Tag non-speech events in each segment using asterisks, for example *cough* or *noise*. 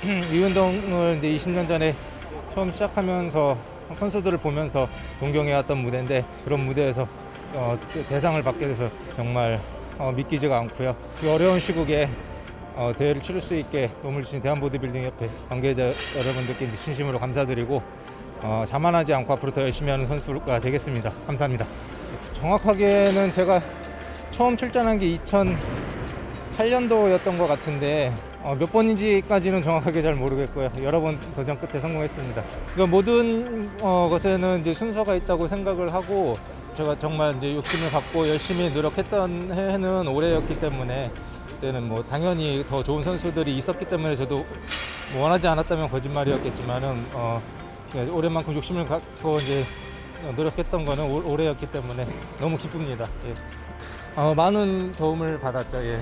*clears throat* 이 운동을 이제 20년 전에 처음 시작하면서 선수들을 보면서 동경해왔던 무대인데 그런 무대에서 어, 대상을 받게 돼서 정말 어, 믿기지가 않고요. 이 어려운 시국에 어, 대회를 치를 수 있게 도움을 주신 대한보디빌딩협회 관계자 여러분들께 이제 진심으로 감사드리고 어, 자만하지 않고 앞으로 더 열심히 하는 선수가 되겠습니다. 감사합니다. 정확하게는 제가 처음 출전한 게 2008년도였던 것 같은데 어, 몇 번인지까지는 정확하게 잘 모르겠고요. 여러 번 도전 끝에 성공했습니다. 그러니까 모든 어, 것에는 이제 순서가 있다고 생각을 하고 제가 정말 이제 욕심을 갖고 열심히 노력했던 해는 올해였기 때문에 그때는 뭐 당연히 더 좋은 선수들이 있었기 때문에 저도 뭐 원하지 않았다면 거짓말이었겠지만은 어, 그러니까 올해만큼 욕심을 갖고 이제 노력했던 거는 올- 올해였기 때문에 너무 기쁩니다. 예. 어, 많은 도움을 받았죠. 예.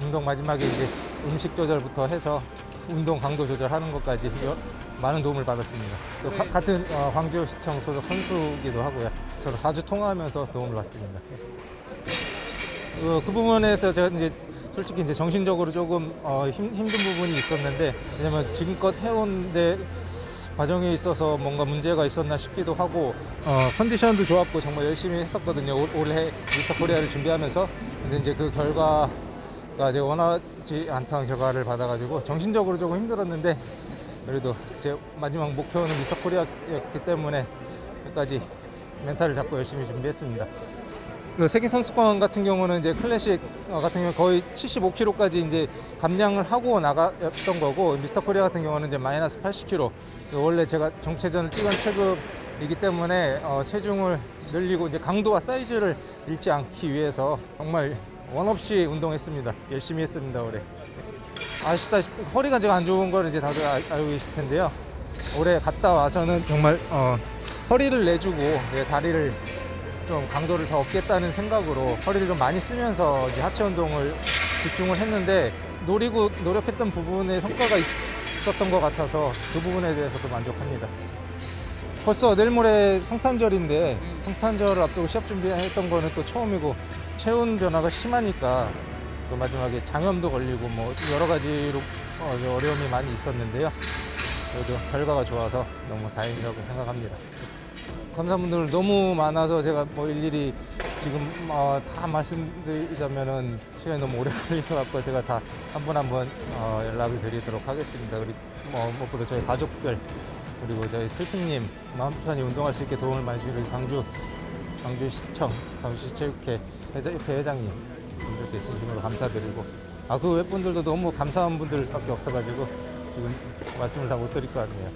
이 운동 마지막에 이제 음식 조절부터 해서 운동 강도 조절하는 것까지 여- 많은 도움을 받았습니다. 또 가- 같은 어, 광주시청 소속 선수기도 하고요. 서로 자주 통화하면서 도움을 받습니다. 예. 어, 그 부분에서 제가 이제 솔직히 이제 정신적으로 조금 어, 힘, 힘든 부분이 있었는데 왜냐면 지금껏 해온 데 과정에 있어서 뭔가 문제가 있었나 싶기도 하고 어, 컨디션도 좋았고 정말 열심히 했었거든요 올- 올해 미스터 코리아를 준비하면서 근데 이제 그 결과 가 이제 원하지 않던 결과를 받아가지고 정신적으로 조금 힘들었는데 그래도 제 마지막 목표는 미스터 코리아였기 때문에 끝까지 멘탈을 잡고 열심히 준비했습니다. 그 세계 선수권 같은 경우는 이제 클래식 어, 같은 경우 거의 75kg까지 이제 감량을 하고 나갔던 거고 미스터 코리아 같은 경우는 이제 마이너스 80kg. 원래 제가 정체전을 뛰던 체급이기 때문에 어, 체중을 늘리고 이제 강도와 사이즈를 잃지 않기 위해서 정말 원 없이 운동했습니다. 열심히 했습니다 올해. 아시다시피 허리가 제가 안 좋은 걸 이제 다들 알, 알고 계실 텐데요. 올해 갔다 와서는 정말 어, 허리를 내주고 예, 다리를 좀 강도를 더 얻겠다는 생각으로 허리를 좀 많이 쓰면서 이제 하체 운동을 집중을 했는데 노리고 노력했던 부분에 성과가 있, 었던 것 같아서 그 부분에 대해서도 만족합니다. 벌써 내일 모레 성탄절인데 성탄절을 앞두고 시합 준비했던 거는 또 처음이고 체온 변화가 심하니까 또 마지막에 장염도 걸리고 뭐 여러 가지로 어, 좀 어려움이 많이 있었는데요. 그래도 결과가 좋아서 너무 다행이라고 생각합니다. 감사분들 너무 많아서 제가 뭐 일일이 지금 어, 다 말씀드리자면은 시간이 너무 오래 걸릴 것 같고 제가 다 한 분 한분 어, 연락을 드리도록 하겠습니다. 우리 뭐 무엇보다 저희 가족들 그리고 저희 스승님 마음 편히 운동할 수 있게 도움을 많이 우리 광주 광주시청 광주시체육회 회장, 협회 회장님 분들께 진심으로 감사드리고 아그 외분들도 너무 감사한 분들밖에 없어가지고 지금 말씀을 다 못 드릴 것 같네요.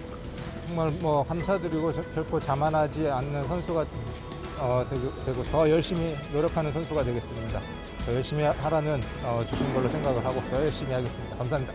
정말 뭐 감사드리고 저- 결코 자만하지 않는 선수가 어, 되고 더 열심히 노력하는 선수가 되겠습니다. 더 열심히 하라는 어, 주신 걸로 생각을 하고 더 열심히 하겠습니다. 감사합니다.